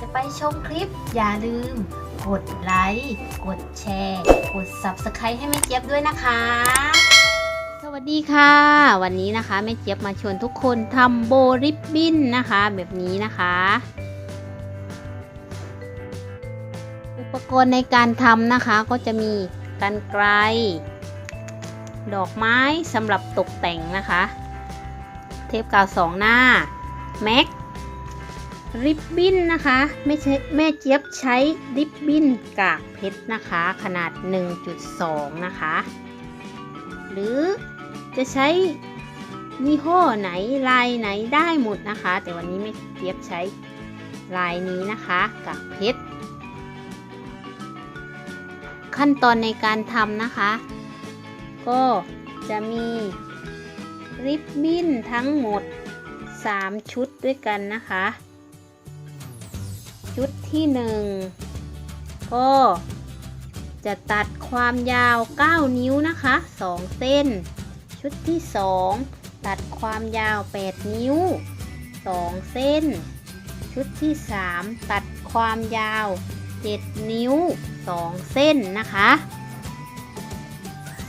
จะไปชมคลิป อย่าลืม กดไลค์กดแชร์ กด Subscribe ให้แม่เจี๊ยบด้วยนะคะ สวัสดีค่ะ วันนี้นะคะแม่เจี๊ยบมาชวนทุกคนทำโบริบบิ้นนะคะ แบบนี้นะคะ อุปกรณ์ในการทำนะคะก็จะมีกันไกรดอกไม้สำหรับตกแต่งนะคะ เทปกาวสองหน้าแม็ก ริบบิ้นนะคะไม่ใช่แม่เจี๊ยบใช้ริบบิ้นกากเพชรนะคะ ขนาด 1.2 นะคะ หรือจะใช้ยี่ห้อไหนลายไหนได้หมดนะคะ แต่วันนี้แม่เจี๊ยบใช้ลายนี้นะคะกากเพชรขั้นตอนในการทำนะคะ ก็จะมีริบบิ้นทั้งหมด 3 ชุดด้วยกันนะคะ ชุดที่1ก็จะตัดความยาว 9 นิ้วนะคะ2เส้น ชุดที่ 2 ตัดความยาว 8 นิ้ว 2 เส้น ชุดที่ 3 ตัดความยาว 7 นิ้ว 2 เส้นนะคะ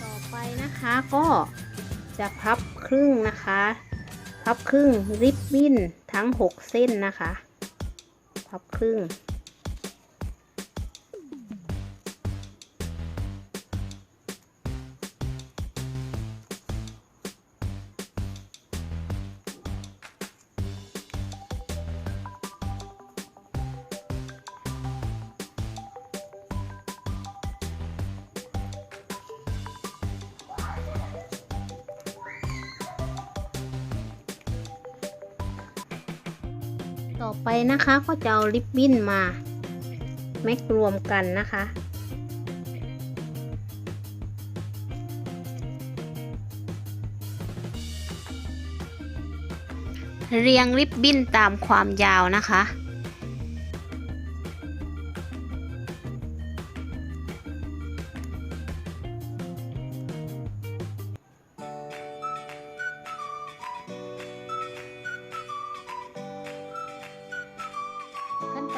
ต่อไปนะคะก็จะพับครึ่งนะคะ พับครึ่งริบบิ้นทั้ง 6 เส้นนะคะ พับครึ่ง ต่อไปนะคะก็จะเอาริบบิ้นมาแม็กรวมกันนะคะเรียงริบบิ้นตามความยาวนะคะ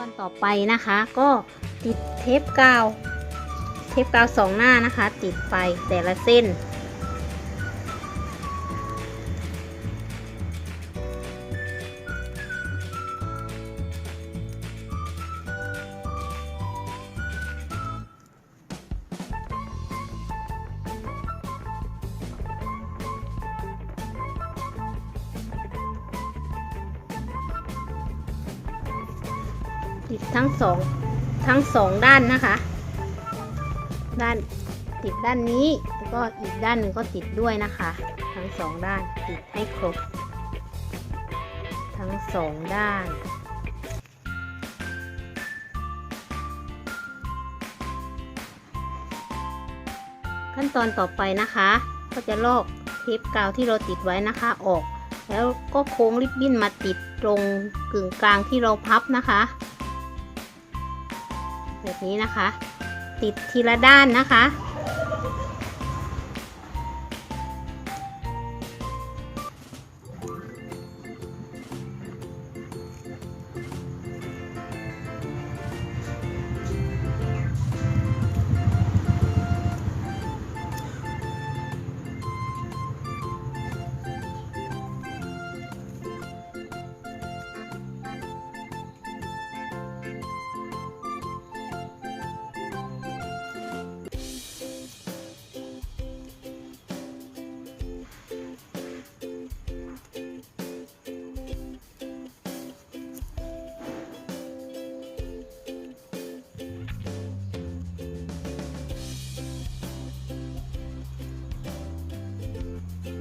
นต่อไปนะคะ ก็ติดเทปกาว เทปกาวสองหน้านะคะ ติดไปแต่ละเส้น ติดทั้งสองทั้งสองด้านนะคะ ด้านติดด้านนี้แล้วก็อีกด้านหนึ่งก็ติดด้วยนะคะ ทั้งสองด้านติดให้ครบ ทั้งสองด้านขั้นตอนต่อไปนะคะ ก็จะลอกเทปกาวที่เราติดไว้นะคะออก แล้วก็โค้งริบบิ้นมาติดตรงกึ่งกลางที่เราพับนะคะ แบบนี้นะคะ ติดทีละด้านนะคะ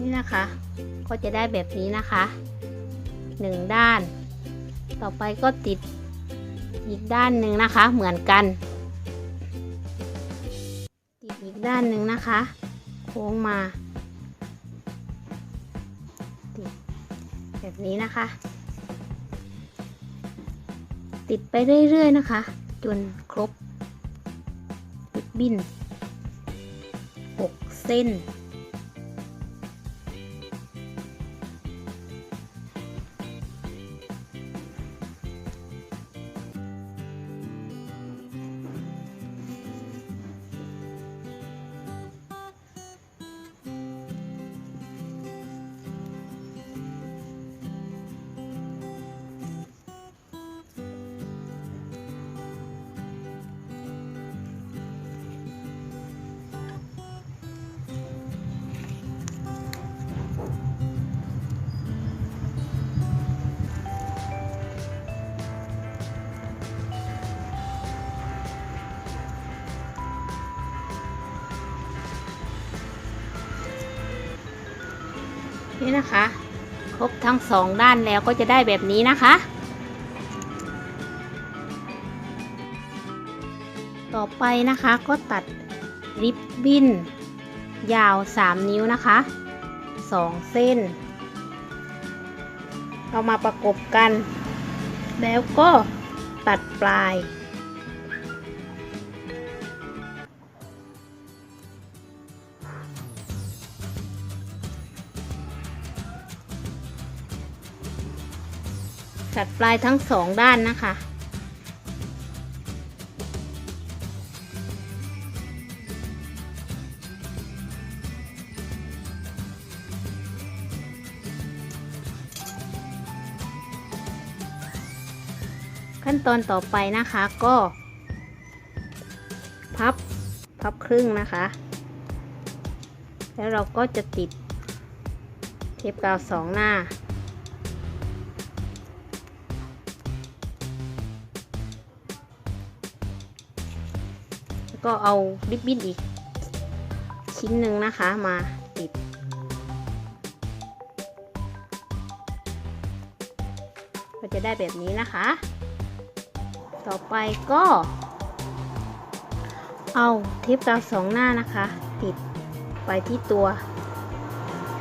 นี่นะคะ ก็จะได้แบบนี้นะคะหนึ่งด้าน ต่อไปก็ติดอีกด้านหนึ่งนะคะเหมือนกัน ติดอีกด้านหนึ่งนะคะ โค้งมาติดแบบนี้นะคะ ติดไปเรื่อยๆนะคะ จนครบริบบิ้น6 เส้น นี่นะคะ ครบทั้งสองด้านแล้วก็จะได้แบบนี้นะคะ ต่อไปนะคะก็ตัดริบบิ้น ยาว 3 นิ้วนะคะ 2 เส้นเอามาประกบกัน แล้วก็ตัดปลาย ตัดปลายทั้งสองด้านนะคะ ขั้นตอนต่อไปนะคะก็ พับ พับครึ่งนะคะ แล้วเราก็จะติดเทปกาวสองหน้า ก็เอาริบบิ้นอีก ชิ้นหนึ่งนะคะมาติด ก็จะได้แบบนี้นะคะ ต่อไปก็ เอาเทปกาวสองหน้านะคะ ติดไปที่ตัว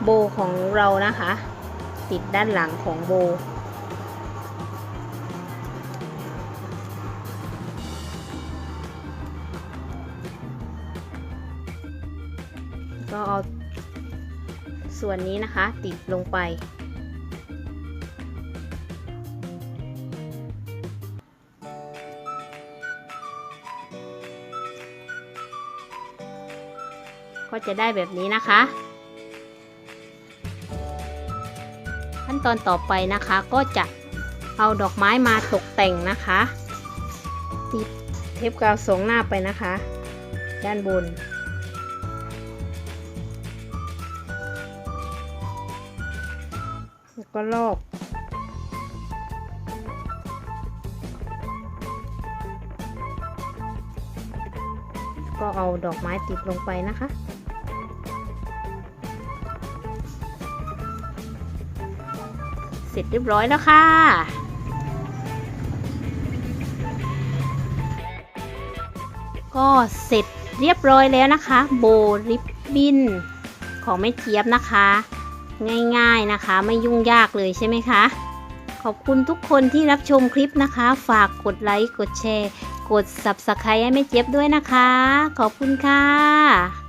โบของเรานะคะ ติดด้านหลังของโบ ก็เอาส่วนนี้นะคะติดลงไป ก็จะได้แบบนี้นะคะ ขั้นตอนต่อไปนะคะก็จะเอาดอกไม้มาตกแต่งนะคะ ติดเทปกาวสองหน้าไปนะคะ ด้านบน ก็ลอก ก็เอาดอกไม้ติดลงไปนะคะเสร็จเรียบร้อยแล้วค่ะ ก็เสร็จเรียบร้อยแล้วนะคะ โบริบบินของแม่เจี๊ยบนะคะ ง่ายๆนะคะ ไม่ยุ่งยากเลยใช่ไหมคะ ขอบคุณทุกคนที่รับชมคลิปนะคะ ฝากกดไลค์ กดแชร์ กด Subscribe ให้แม่เจี๊ยบด้วยนะคะ ขอบคุณค่ะ